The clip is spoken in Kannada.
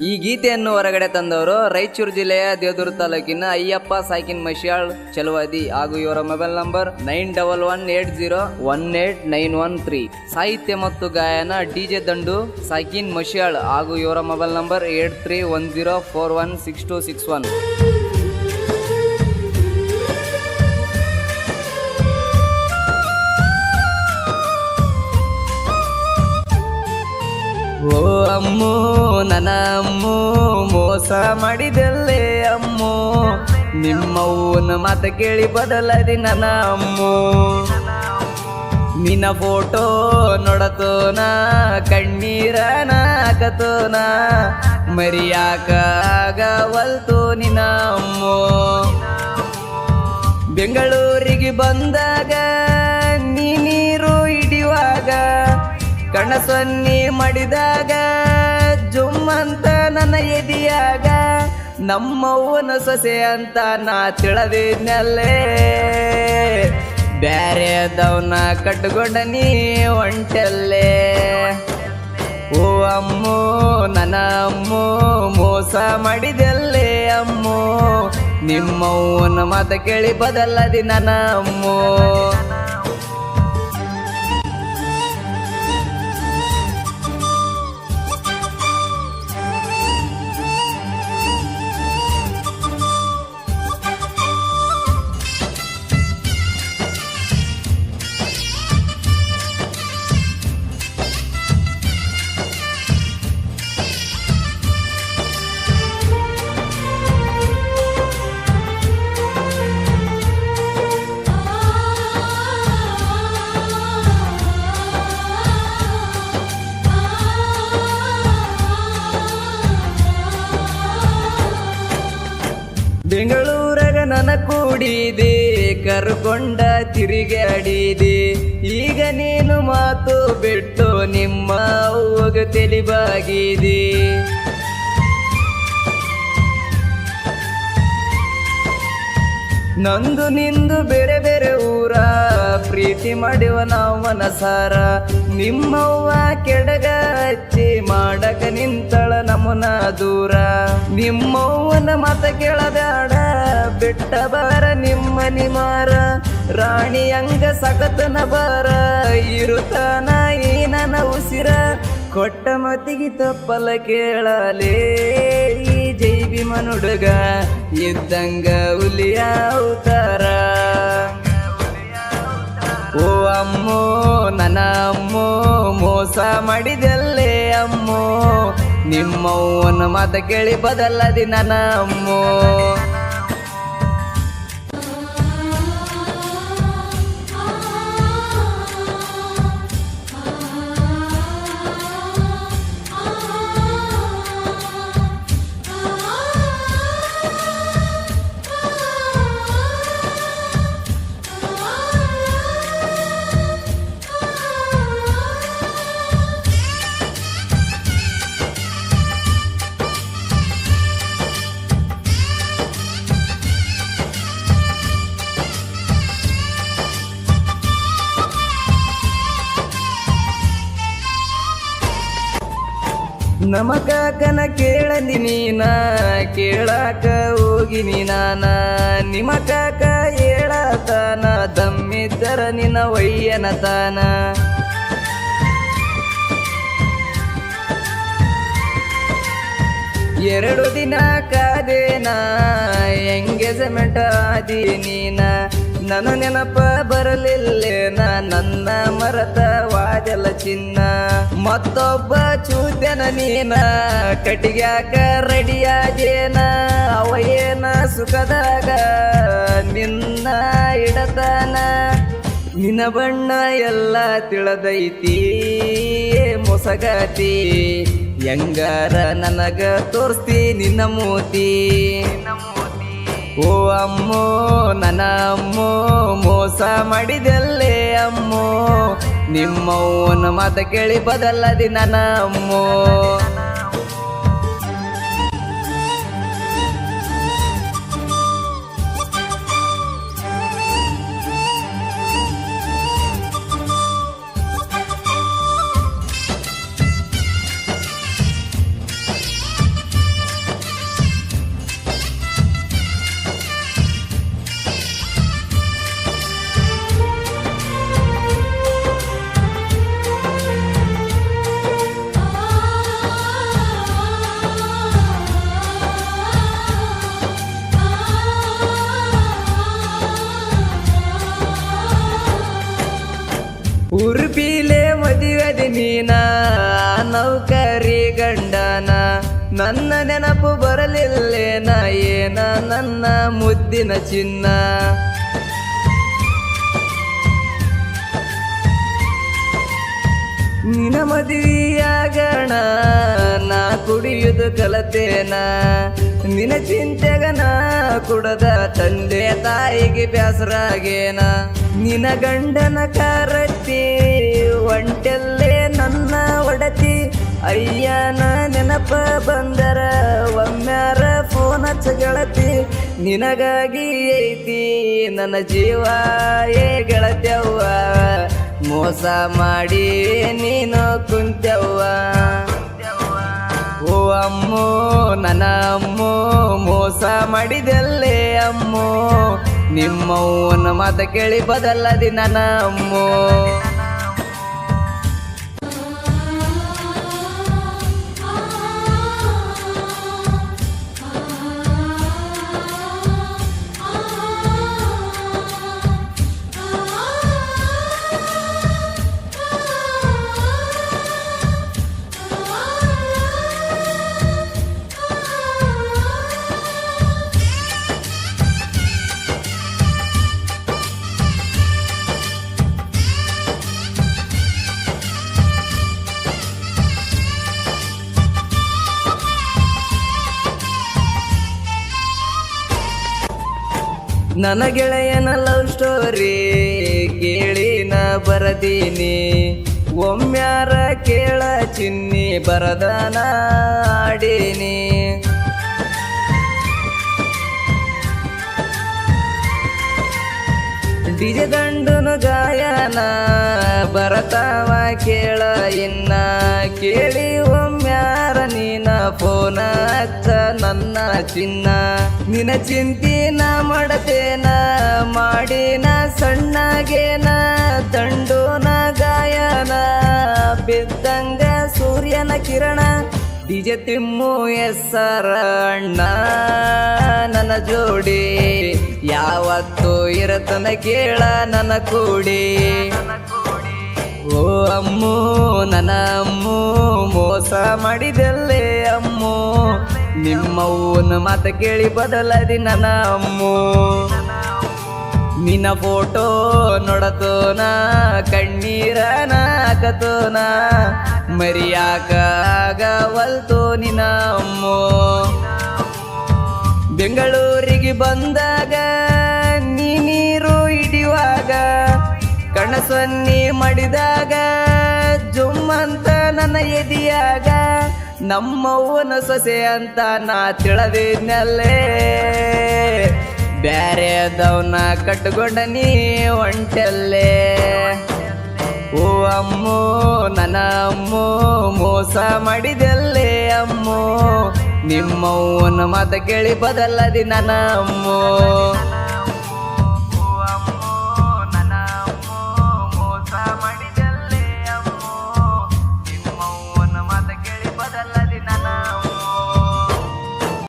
ಈ ಗೀತೆಯನ್ನು ಹೊರಗಡೆ ತಂದವರು ರಾಯಚೂರು ಜಿಲ್ಲೆಯ ದೇವದುರ್ಗ ತಾಲೂಕಿನ ಅಯ್ಯಪ್ಪ ಸಾಕಿನ್ ಮಶಿಯಾಳ್ ಚಲುವಾದಿ ಹಾಗೂ ಇವರ mobile number nine double one eight zero one eight nine one three. ಸಾಹಿತ್ಯ ಮತ್ತು ಗಾಯನ ಡಿಜೆ ದಂಡು, ಸಾಕಿನ್ ಮಶಿಯಾಳ್ ಹಾಗೂ ಇವರ mobile number eight three one zero four one six two six one. ಓ ಅಮ್ಮು, ನನ್ನ ಅಮ್ಮು, ಮೋಸ ಮಾಡಿದಲ್ಲೇ ಅಮ್ಮು. ನಿಮ್ಮವ್ವನ ಮಾತು ಕೇಳಿ ಬದಲದಿ ನನ್ನ ಅಮ್ಮು. ನಿನ್ನ ಫೋಟೋ ನೋಡತೋನ ಕಣ್ಣೀರ ಹಾಕತೋನ. ಮರಿಯಾಕ ಆಗವಲ್ತು ನಿನ್ನ ಅಮ್ಮು. ಬೆಂಗಳೂರಿಗೆ ಬಂದಾಗ ನೀರು ಹಿಡಿಯುವಾಗ ಕಣ್ಣ ಸೊನ್ನಿ ಮಾಡಿದಾಗ ಜುಮ್ಮಂತ ನನ್ನ ಎದಿಯಾಗ ನಮ್ಮವ್ವನ ಸೊಸೆ ಅಂತ ನಾ ತಿಳದಿದ್ನಲ್ಲೇ. ಬ್ಯಾರೆದವನ ಕಟ್ಕೊಂಡ ನೀ ಒಂಟಲ್ಲೇ. ಓ ಅಮ್ಮೋ, ನನ್ನ ಅಮ್ಮೋ, ಮೋಸ ಮಾಡಿದಲ್ಲೇ ಅಮ್ಮೋ. ನಿಮ್ಮವ್ವನ ಮಾತ ಕೇಳಿ ಬದಲ್ಲದಿ ನನ್ನ ಅಮ್ಮೋ. ಕೂಡಿದೆ ಕೂಡಿದೆ, ಕರ್ಕೊಂಡ ತಿರುಗಾಡಿದೆ ಈಗ ನೀನು ಮಾತು ಬಿಟ್ಟು ನಿಮ್ಮ ಹೋಗ ತೆಲಿಬಾಗಿದೆ. ನಂದು ನಿಂದು ಬೇರೆ ಬೇರೆ ಊರ, ಪ್ರೀತಿ ಮಾಡುವ ನಾವು ಮನಸಾರ. ನಿಮ್ಮವ್ವ ಕೆಡಗ ಹಚ್ಚಿ ಮಾಡಕ ನಿಂತಳ ನಮನ ದೂರ. ನಿಮ್ಮವ್ವನ ಮತ ಕೇಳಬೇಡ ಬಿಟ್ಟ ಬಾರ ನಿಮ್ಮ ನಿಮಾರ ರಾಣಿ ಅಂಗ ಸಕತನ ಬಾರ. ಇರುತ್ತಾನ ಈ ನನ್ನ ಉಸಿರ. ಕೊಟ್ಟ ಮತಿಗೆ ತಪ್ಪಲ ಕೇಳಲೇ. ಈ ಜೈವಿ ಮನುಡುಗ ಇದ್ದಂಗ ಹುಲಿಯ ಓ ಅಮ್ಮೋ, ನನ್ನ ಅಮ್ಮೋ, ಮೋಸ ಮಾಡಿದಲ್ಲೇ ಅಮ್ಮೋ. ನಿಮ್ಮವ್ವನ ಮಾತ ಕೇಳಿ ಬದಲ್ಲದಿ ನನ್ನ ಅಮ್ಮೋ. ನಮ ಕೇಳಲಿ ನೀನ, ಕೇಳಾಕ ಹೋಗಿನಿ ನಾನ ನಿಮ್ಮ ಕಾಕ ಹೇಳತಾನ, ದಮ್ಮಿದ್ದರ ನಿನ್ನ ವಯ್ಯನ ತಾನ. ಎರಡು ದಿನ ಕಾದೇನ, ಎಂಗೇಜ್ಮೆಂಟ್ ಆದಿ ನೀನ. ನನ್ನ ನೆನಪ ಬರಲಿಲ್ಲೇನ ನನ್ನ ಮರತ ವಾದಲ ಚಿನ್ನ. ಮತ್ತೊಬ್ಬ ಚೂತನ ನೀನ ಕಟಿಗ್ಯಾಕ ರೆಡಿಯಾಗೇನ, ಅವ ಏನ ಸುಖದಾಗ ನಿನ್ನ ಇಡತಾನ? ನಿನ್ನ ಬಣ್ಣ ಎಲ್ಲ ತಿಳದೈತಿ ಮೊಸಗತಿ. ಹೆಂಗಾರ ನನಗ ತೋರಿಸ್ತಿ ನಿನ್ನ ಮೂತಿ. ಓ ಅಮ್ಮೋ ನನ್ನ ಅಮ್ಮೋ ಮೋಸ ಮಾಡಿದಲ್ಲೇ ಅಮ್ಮೋ. ನಿಮ್ಮವ್ವನ ಮಾತ ಕೇಳಿ ಬದಲ್ಲದಿ ನನ್ನ ಅಮ್ಮೋ. ಮದುವೆದಿ ನೀನ, ನೌಕರಿ ಗಂಡನ, ನನ್ನ ನೆನಪು ಬರಲಿಲ್ಲೇನ ಏನ, ನನ್ನ ಮುದ್ದಿನ ಚಿನ್ನ. ನಿನ ಮದುವೆಯಾಗಣ ನಾ ಕುಡಿಯುದು ಕಲತೇನ. ನಿನ ನಾ ಕುಡದ ತಂದೆ ತಾಯಿಗೆ ಬ್ಯಾಸರಾಗೇನ. ನಿನ ಗಂಡನ ಕಾರತಿ ಒಂಟೆಲ್ಲೇ ನನ್ನ ಒಡತಿ. ಅಯ್ಯನ ನೆನಪ ಬಂದರ, ಒಮ್ಮ್ಯಾರ ಫೋನ್ ಹಚ್ಚ ಗೆಳತಿ ನಿನಗಾಗಿ ಐತಿ ನನ್ನ ಜೀವ, ಏ ಗೆಳತ್ಯವ್ವ. ಮೋಸ ಮಾಡಿ ನೀನು ಕುಂತ್ಯವ್ವ. ಓ ಅಮ್ಮೋ, ನನ್ನ ಅಮ್ಮೋ, ಮೋಸ ಮಾಡಿದಲ್ಲೇ ಅಮ್ಮೋ. ನಿಮ್ಮವ್ವನ ಮಾತ ಕೇಳಿ ಬದಲ್ಲದಿ ನನ್ನ ನನ್ನ ಗೆಳೆಯನ ಲವ್ ಸ್ಟೋರಿ ಕೇಳಿ ನಾ ಬರದೀನಿ ಒಮ್ಮ್ಯಾರ ಕೇಳ ಚಿನ್ನಿ ಬರದನ ಆಡೀನಿ. ಡಿಜೆ ದಂಡನು ಗಾಯನ ಬರತಾವ ಕೇಳ ಇನ್ನ. ಕೇಳಿ ಒಮ್ಮ್ಯಾರ ನೀನ ಫೋನ ನನ್ನ ಚಿನ್ನ. ನಿನ ಚಿಂತಿನ ಮಾಡತೇನ? ಮಾಡಿನ ಸಣ್ಣಗೇನ, ದಂಡೋನ ಗಾಯನ. ಬಿದ್ದಂಗ ಸೂರ್ಯನ ಕಿರಣ, ಡಿಜೆ ತಿಮ್ಮು ಎಸ್ಸರ ಅಣ್ಣ ನನ್ನ ಜೋಡಿ ಯಾವತ್ತು ಇರತನ ಕೇಳ ನನ್ನ ಕೂಡಿ. ಓ ಅಮ್ಮು, ನನ್ನ ಅಮ್ಮು, ಮೋಸ ಮಾಡಿದಲ್ಲೇ ಅಮ್ಮು. ನಿಮ್ಮವ್ವನ ಮಾತ ಕೇಳಿ ಬದಲದಿ ನನ್ನ ಅಮ್ಮು. ನಿನ್ನ ಫೋಟೋ ನೋಡತೋನ, ಕಣ್ಣೀರ ಹಾಕತೋನ ಮರಿಯಾಕ ಆಗವಲ್ತು ನಿನ್ನ ಅಮ್ಮ. ಬೆಂಗಳೂರಿಗೆ ಬಂದಾಗ ನೀ ನೀರು ಹಿಡಿಯುವಾಗ, ಕಣಸನ್ನಿ ಮಾಡಿದಾಗ ಜುಮ್ಮಂತ ನನ್ನ ಎದಿಯಾಗ ನಮ್ಮವ್ವನ ಸೊಸೆ ಅಂತ ನಾ ತಿಳಿದಿದ್ನಲ್ಲೇ. ಬ್ಯಾರೆದವನ್ನ ಕಟ್ಕೊಂಡ ನೀ ಒಂಟಲ್ಲೇ. ಓ ಅಮ್ಮೋ, ನನ್ನ ಅಮ್ಮೋ, ಮೋಸ ಮಾಡಿದಲ್ಲೇ ಅಮ್ಮೋ. ನಿಮ್ಮವ್ವನ ಮಾತ ಕೇಳಿ ಬದಲ್ಲದಿ ನನ್ನ ಅಮ್ಮೋ.